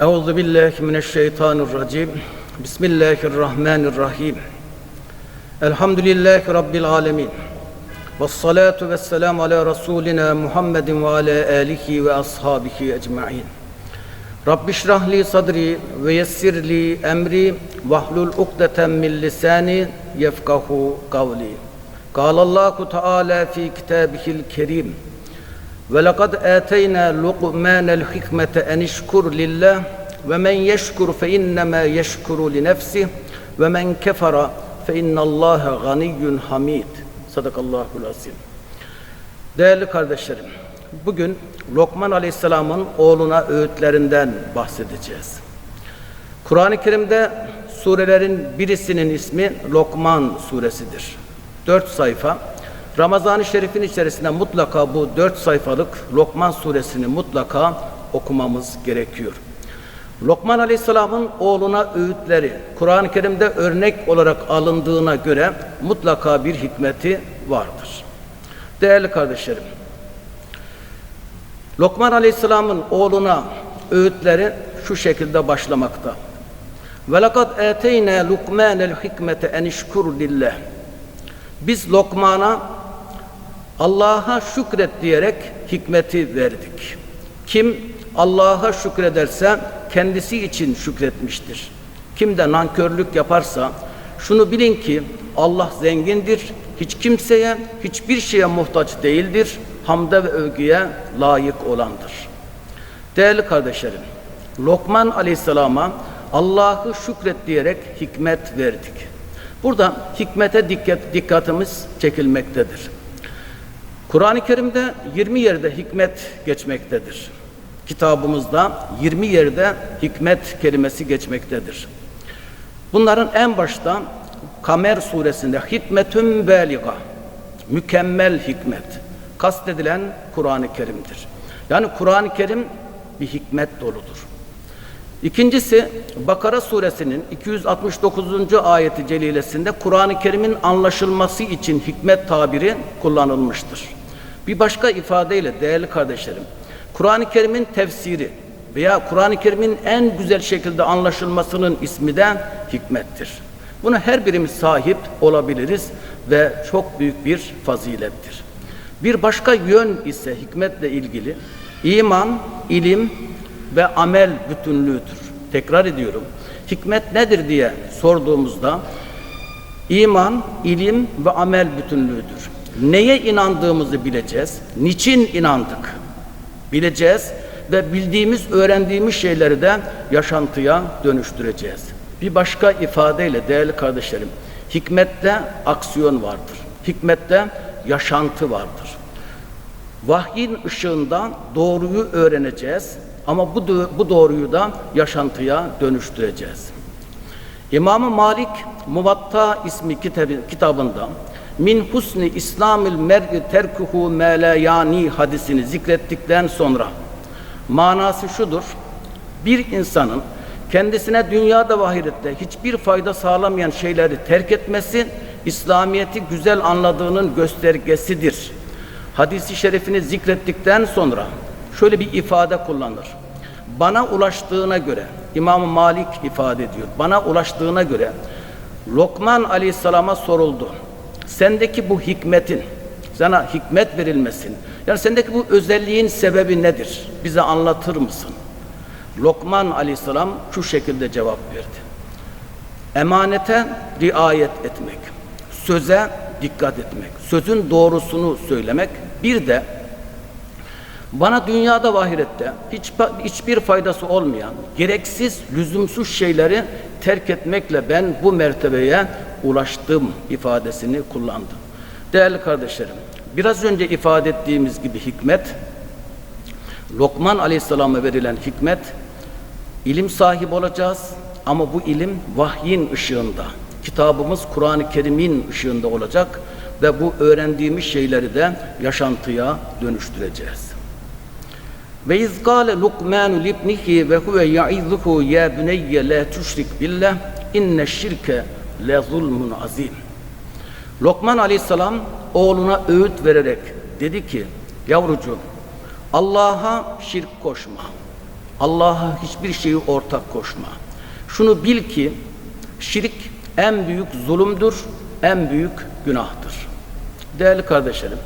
Euzu billahi mineşşeytanirracim. Bismillahirrahmanirrahim. Elhamdülillahi rabbil alamin. Ves salatu ves selam ala rasulina Muhammedin ve ala alihi ve ashabihi ecmaîn. Rabbi şrah li sadri ve yessir li emri vahlul ukdeten min lisani yefkahu kavli. Kâlallahu teâlâ fî kitâbihil kerîm. Ve lekad eteyna Luqmana'l hikmete en işkur lillah ve men yeşkur fe innema yeşkuru li nefsi ve men kefara fe innallaha ganiyyun hamid. Sadakallahul azim. Değerli kardeşlerim, bugün Lokman Aleyhisselam'ın oğluna öğütlerinden bahsedeceğiz. Kur'an-ı Kerim'de surelerin birisinin ismi Lokman suresidir. Dört sayfa Ramazan-ı Şerif'in içerisinde mutlaka bu dört sayfalık Lokman suresini mutlaka okumamız gerekiyor. Lokman Aleyhisselam'ın oğluna öğütleri Kur'an-ı Kerim'de örnek olarak alındığına göre mutlaka bir hikmeti vardır. Değerli kardeşlerim, Lokman Aleyhisselam'ın oğluna öğütleri şu şekilde başlamakta. Ve lekad eteyna Lukmanel hikmete en işkur lillah. Biz Lokman'a Allah'a şükret diyerek hikmeti verdik. Kim Allah'a şükrederse kendisi için şükretmiştir. Kim de nankörlük yaparsa şunu bilin ki Allah zengindir, hiç kimseye, hiçbir şeye muhtaç değildir, hamde ve övgüye layık olandır. Değerli kardeşlerim, Lokman Aleyhisselam'a Allah'ı şükret diyerek hikmet verdik. Burada hikmete dikkat, dikkatimiz çekilmektedir. Kur'an-ı Kerim'de 20 yerde hikmet geçmektedir. Kitabımızda 20 yerde hikmet kelimesi geçmektedir. Bunların en başta Kamer suresinde hikmetün beliga, mükemmel hikmet, kastedilen Kur'an-ı Kerim'dir. Yani Kur'an-ı Kerim bir hikmet doludur. İkincisi Bakara suresinin 269. ayeti celilesinde Kur'an-ı Kerim'in anlaşılması için hikmet tabiri kullanılmıştır. Bir başka ifadeyle değerli kardeşlerim, Kur'an-ı Kerim'in tefsiri veya Kur'an-ı Kerim'in en güzel şekilde anlaşılmasının ismi de hikmettir. Buna her birimiz sahip olabiliriz ve çok büyük bir fazilettir. Bir başka yön ise hikmetle ilgili iman, ilim ve amel bütünlüğüdür. Tekrar ediyorum. Hikmet nedir diye sorduğumuzda iman, ilim ve amel bütünlüğüdür. Neye inandığımızı bileceğiz. Niçin inandık? Bileceğiz ve bildiğimiz, öğrendiğimiz şeyleri de yaşantıya dönüştüreceğiz. Bir başka ifadeyle değerli kardeşlerim, hikmette aksiyon vardır. Hikmette yaşantı vardır. Vahyin ışığında doğruyu öğreneceğiz ama bu, bu doğruyu da yaşantıya dönüştüreceğiz. İmam Malik Muvatta ismi kitabı, kitabında Min husni İslamil mer'i terkuhu me la yani hadisini zikrettikten sonra manası şudur. Bir insanın kendisine dünyada ve ahirette hiçbir fayda sağlamayan şeyleri terk etmesi İslamiyeti güzel anladığının göstergesidir. Hadisi şerifini zikrettikten sonra şöyle bir ifade kullanır. Bana ulaştığına göre İmam Malik ifade ediyor. Bana ulaştığına göre Lokman Aleyhisselam'a soruldu. Sendeki bu hikmetin, sana hikmet verilmesin. Yani sendeki bu özelliğin sebebi nedir? Bize anlatır mısın? Lokman Aleyhisselam şu şekilde cevap verdi. Emanete riayet etmek, söze dikkat etmek, sözün doğrusunu söylemek, bir de bana dünyada ve hiç, hiçbir faydası olmayan, gereksiz, lüzumsuz şeyleri terk etmekle ben bu mertebeye ulaştım ifadesini kullandı. Değerli kardeşlerim, biraz önce ifade ettiğimiz gibi hikmet, Lokman Aleyhisselam'a verilen hikmet, ilim sahibi olacağız ama bu ilim vahyin ışığında, kitabımız Kur'an-ı Kerim'in ışığında olacak ve bu öğrendiğimiz şeyleri de yaşantıya dönüştüreceğiz. Ve izgâle Lukmanu libnihi ve huve ya'izuhu ya buneyye la tuşrik billah inne şirke le zulmun azim. Lokman Aleyhisselam oğluna öğüt vererek dedi ki yavrucuğum Allah'a şirk koşma. Allah'a hiçbir şeyi ortak koşma. Şunu bil ki şirk en büyük zulümdür, en büyük günahtır. Değerli kardeşlerim,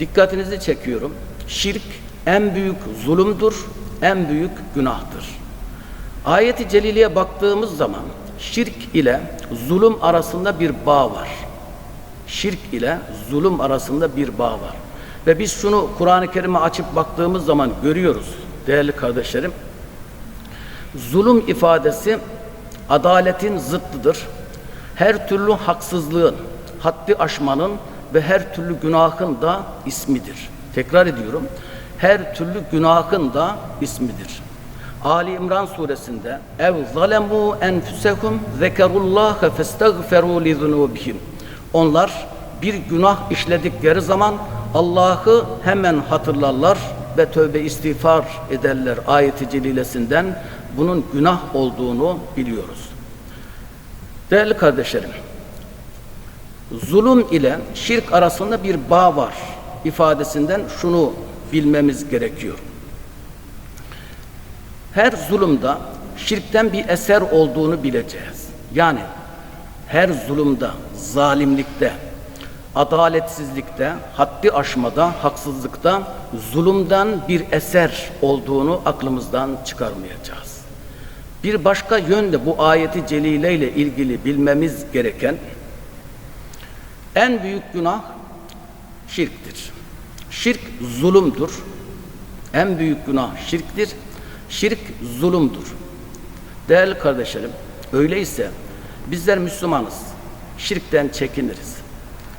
dikkatinizi çekiyorum. Şirk en büyük zulümdür, en büyük günahtır. Ayeti celiliye baktığımız zaman şirk ile zulüm arasında bir bağ var. Şirk ile zulüm arasında bir bağ var. Ve biz şunu Kur'an-ı Kerim'e açıp baktığımız zaman görüyoruz değerli kardeşlerim. Zulüm ifadesi adaletin zıttıdır. Her türlü haksızlığın, haddi aşmanın ve her türlü günahın da ismidir. Tekrar ediyorum. Her türlü günahın da ismidir. Ali İmran suresinde ev zalemu enfusehum zekerullaha festagferu li zunubihim. Onlar bir günah işledikleri zaman Allah'ı hemen hatırlarlar ve tövbe istiğfar ederler ayeti celilesinden bunun günah olduğunu biliyoruz. Değerli kardeşlerim, zulüm ile şirk arasında bir bağ var ifadesinden şunu bilmemiz gerekiyor. Her zulümde şirkten bir eser olduğunu bileceğiz. Yani her zulümde, zalimlikte, adaletsizlikte, haddi aşmada, haksızlıkta zulümden bir eser olduğunu aklımızdan çıkarmayacağız. Bir başka yönde bu ayeti celile ile ilgili bilmemiz gereken en büyük günah şirktir. Şirk zulümdür. En büyük günah şirktir. Şirk zulümdür. Değerli kardeşlerim, öyleyse bizler Müslümanız. Şirkten çekiniriz.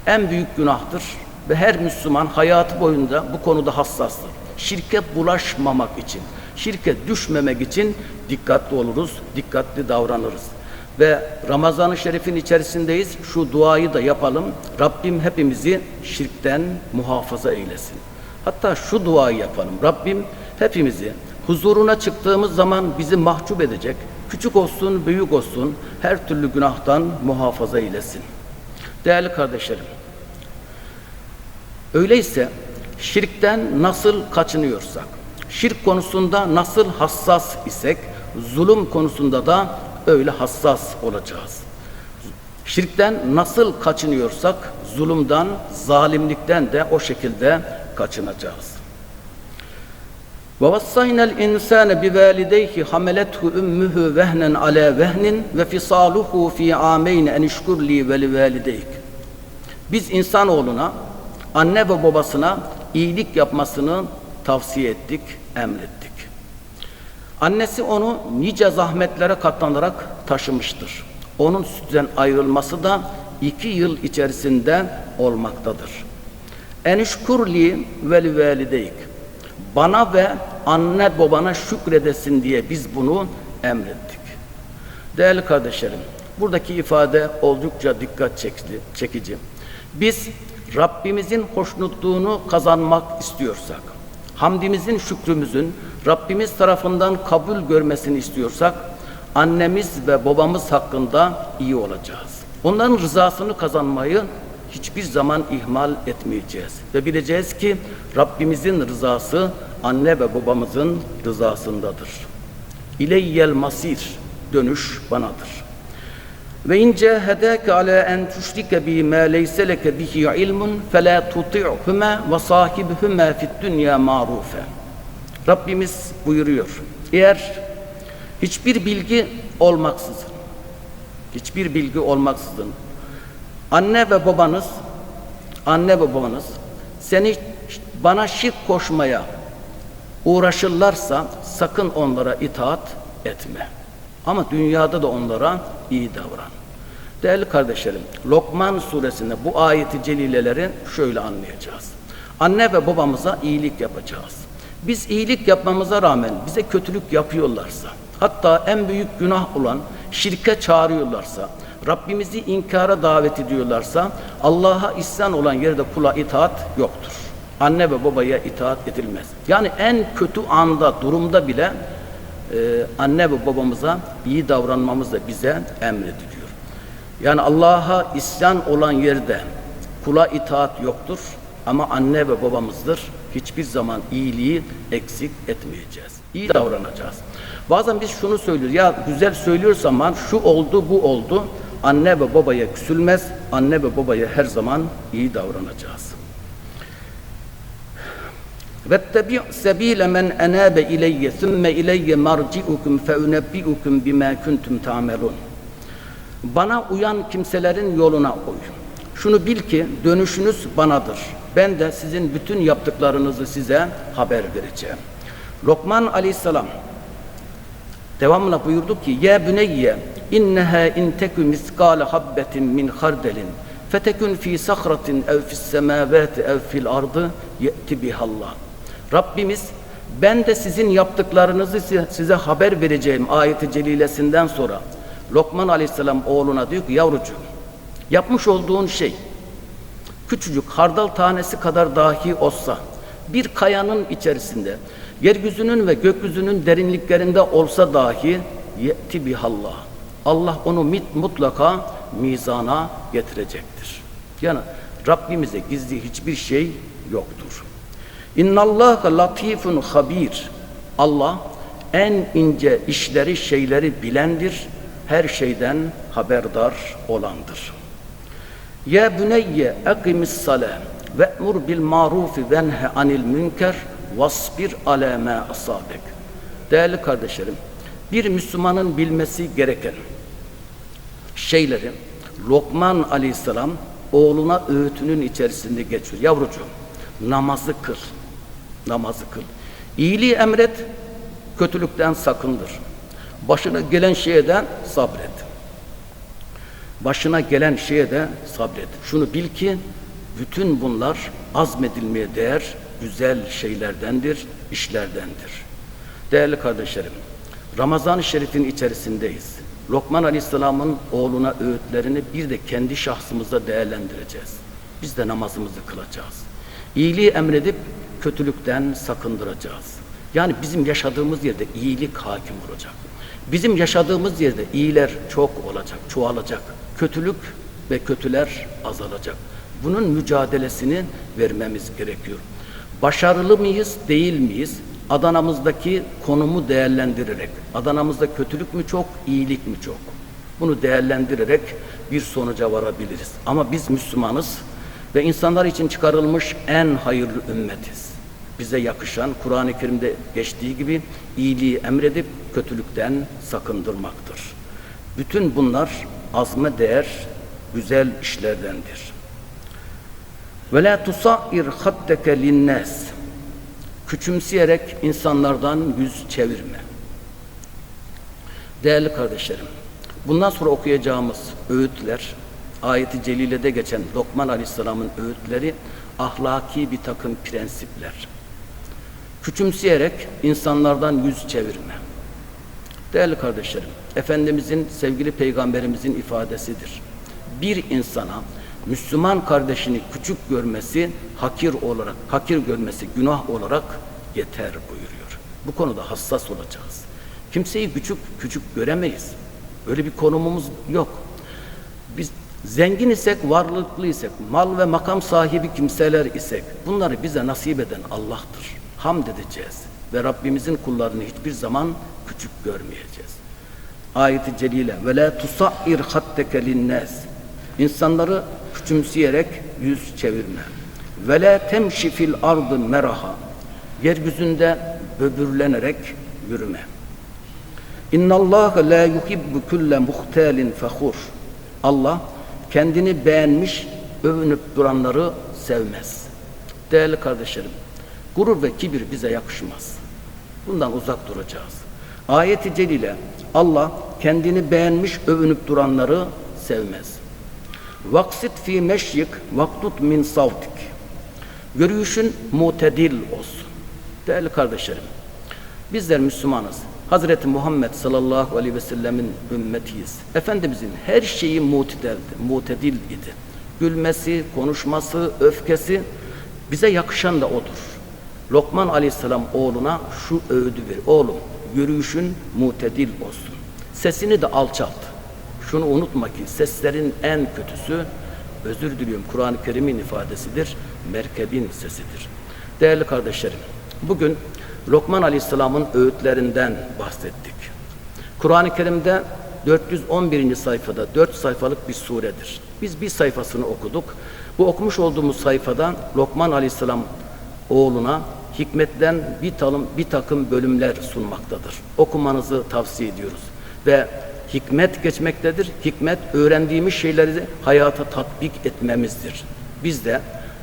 En büyük günahtır ve her Müslüman hayatı boyunca bu konuda hassastır. Şirke bulaşmamak için, şirke düşmemek için dikkatli oluruz, dikkatli davranırız. Ve Ramazan-ı Şerif'in içerisindeyiz. Şu duayı da yapalım. Rabbim hepimizi şirkten muhafaza eylesin. Hatta şu duayı yapalım. Rabbim hepimizi huzuruna çıktığımız zaman bizi mahcup edecek, küçük olsun, büyük olsun her türlü günahtan muhafaza eylesin. Değerli kardeşlerim, öyleyse şirkten nasıl kaçınıyorsak, şirk konusunda nasıl hassas isek, zulüm konusunda da öyle hassas olacağız. Şirkten nasıl kaçınıyorsak, zulümden, zalimlikten de o şekilde kaçınacağız. Ve vassaynel insane bi valideyhi hamalethu ummuhu vehnen ala vehnin ve fisaluhu fi ameyn en işkur li ve li valideyk. Biz insanoğluna anne ve babasına iyilik yapmasını tavsiye ettik, emrettik. Annesi onu nice zahmetlere katlanarak taşımıştır. Onun sütten ayrılması da iki yıl içerisinde olmaktadır. Enişkurli vel valideyk. Bana ve anne babana şükredesin diye biz bunu emrettik. Değerli kardeşlerim, buradaki ifade oldukça dikkat çekici. Biz Rabbimizin hoşnutluğunu kazanmak istiyorsak, hamdimizin, şükrümüzün Rabbimiz tarafından kabul görmesini istiyorsak, annemiz ve babamız hakkında iyi olacağız. Onların rızasını kazanmayı hiçbir zaman ihmal etmeyeceğiz. Ve bileceğiz ki Rabbimizin rızası anne ve babamızın rızasındadır. İleyyel masir, dönüş banadır. Ve in cahadaka ala en tushrike bi ma leysa leke bihi ilmun fela tuti'huma ve sahibhuma fid dunya ma'rufa. Rabbimiz buyuruyor. Eğer hiçbir bilgi olmaksızın hiçbir bilgi olmaksızın anne ve babanız anne ve babanız seni bana şirk koşmaya uğraşırlarsa sakın onlara itaat etme. Ama dünyada da onlara iyi davran. Değerli kardeşlerim, Lokman suresinde bu ayeti celileleri şöyle anlayacağız. Anne ve babamıza iyilik yapacağız. Biz iyilik yapmamıza rağmen bize kötülük yapıyorlarsa, hatta en büyük günah olan şirke çağırıyorlarsa, Rabbimizi inkara davet ediyorlarsa, Allah'a isyan olan yerde kula itaat yoktur. Anne ve babaya itaat edilmez. Yani en kötü anda, durumda bile e, anne ve babamıza iyi davranmamız da bize emrediliyor. Yani Allah'a isyan olan yerde kula itaat yoktur ama anne ve babamızdır. Hiçbir zaman iyiliği eksik etmeyeceğiz. İyi davranacağız. Bazen biz şunu söylüyoruz. Ya güzel söylüyoruz ama şu oldu bu oldu Anne ve babaya küsülmez. Anne ve babaya her zaman iyi davranacağız. وَاتَّبِعْ سَب۪يلَ مَنْ اَنَابَ اِلَيَّ ثُمَّ اِلَيَّ مَرْجِعُكُمْ فَاُنَبِّئُكُمْ بِمَا كُنْتُمْ تَعْمَلُونَ Bana uyan kimselerin yoluna uy. Şunu bil ki dönüşünüz banadır. Ben de sizin bütün yaptıklarınızı size haber vereceğim. Lokman aleyhisselam devamına buyurdu ki Ya büneyye inneha in teku habbetin min hardelin fetekun fi sahratin ev fis semavati ev fil ardı ye'ti bihallah. Rabbimiz ben de sizin yaptıklarınızı size, haber vereceğim ayeti celilesinden sonra Lokman aleyhisselam oğluna diyor ki yavrucuğum yapmış olduğun şey küçücük hardal tanesi kadar dahi olsa bir kayanın içerisinde yeryüzünün ve gökyüzünün derinliklerinde olsa dahi yetti bihallah. Allah onu mutlaka mizana getirecektir. Yani Rabbimize gizli hiçbir şey yoktur. İnnallâhe latifun habir. Allah en ince işleri şeyleri bilendir. Her şeyden haberdar olandır. Ya büneyye akimis salam ve emur bil marufi ve nha anil münker vasbir ala ma asabek. Değerli kardeşlerim, bir Müslümanın bilmesi gereken şeyleri Lokman Aleyhisselam oğluna öğütünün içerisinde geçiyor. Yavrucuğum namazı kıl. Namazı kıl. İyiliği emret, kötülükten sakındır. Başına gelen şeyden sabret. Başına gelen şeye de sabret. Şunu bil ki bütün bunlar azmedilmeye değer güzel şeylerdendir, işlerdendir. Değerli kardeşlerim, Ramazan-ı Şerif'in içerisindeyiz. Lokman Aleyhisselam'ın oğluna öğütlerini bir de kendi şahsımızda değerlendireceğiz. Biz de namazımızı kılacağız. İyiliği emredip kötülükten sakındıracağız. Yani bizim yaşadığımız yerde iyilik hakim olacak. Bizim yaşadığımız yerde iyiler çok olacak, çoğalacak. Kötülük ve kötüler azalacak. Bunun mücadelesini vermemiz gerekiyor. Başarılı mıyız, değil miyiz? Adana'mızdaki konumu değerlendirerek, Adana'mızda kötülük mü çok, iyilik mi çok? Bunu değerlendirerek bir sonuca varabiliriz. Ama biz Müslümanız ve insanlar için çıkarılmış en hayırlı ümmetiz. Bize yakışan Kur'an-ı Kerim'de geçtiği gibi iyiliği emredip kötülükten sakındırmaktır. Bütün bunlar azme değer güzel işlerdendir. Ve la tusair haddeke linnas. Küçümseyerek insanlardan yüz çevirme. Değerli kardeşlerim, bundan sonra okuyacağımız öğütler, ayeti celilede geçen Lokman Aleyhisselam'ın öğütleri ahlaki bir takım prensipler. Küçümseyerek insanlardan yüz çevirme. Değerli kardeşlerim, Efendimizin, sevgili peygamberimizin ifadesidir. Bir insana Müslüman kardeşini küçük görmesi, hakir olarak, hakir görmesi günah olarak yeter buyuruyor. Bu konuda hassas olacağız. Kimseyi küçük küçük göremeyiz. Öyle bir konumumuz yok. Biz zengin isek, varlıklı isek, mal ve makam sahibi kimseler isek, bunları bize nasip eden Allah'tır. Hamd edeceğiz ve Rabbimizin kullarını hiçbir zaman küçük görmeyeceğiz. Ayet-i celile ve la tusair hatteke linnas. İnsanları küçümseyerek yüz çevirme. Ve la temşi fil ardı meraha. Yeryüzünde böbürlenerek yürüme. İnnallâhe la yuhibbu kulle muhtalin fehur. Allah kendini beğenmiş, övünüp duranları sevmez. Değerli kardeşlerim, gurur ve kibir bize yakışmaz. Bundan uzak duracağız. Ayet-i celile Allah kendini beğenmiş, övünüp duranları sevmez. Vaksit fi meşyik vaktut min savtik. Yürüyüşün mutedil olsun. Değerli kardeşlerim, bizler Müslümanız. Hazreti Muhammed sallallahu aleyhi ve sellemin ümmetiyiz. Efendimizin her şeyi mutedildi, mutedil idi. Gülmesi, konuşması, öfkesi bize yakışan da odur. Lokman aleyhisselam oğluna şu öğüdü ver. Oğlum yürüyüşün mutedil olsun. Sesini de alçalt. Şunu unutma ki seslerin en kötüsü özür diliyorum Kur'an-ı Kerim'in ifadesidir. Merkebin sesidir. Değerli kardeşlerim, bugün Lokman Aleyhisselam'ın öğütlerinden bahsettik. Kur'an-ı Kerim'de 411. sayfada 4 sayfalık bir suredir. Biz bir sayfasını okuduk. Bu okumuş olduğumuz sayfadan Lokman Aleyhisselam oğluna hikmetten bir, talım, bir takım bölümler sunmaktadır. Okumanızı tavsiye ediyoruz. Ve hikmet geçmektedir. Hikmet öğrendiğimiz şeyleri de hayata tatbik etmemizdir. Biz de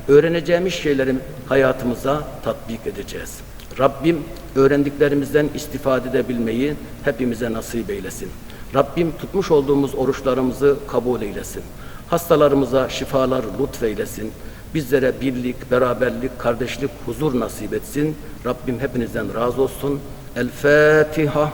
öğreneceğimiz şeyleri hayatımıza tatbik edeceğiz. Rabbim öğrendiklerimizden istifade edebilmeyi hepimize nasip eylesin. Rabbim tutmuş olduğumuz oruçlarımızı kabul eylesin. Hastalarımıza şifalar lütfeylesin. Bizlere birlik, beraberlik, kardeşlik, huzur nasip etsin. Rabbim hepinizden razı olsun. El Fatiha.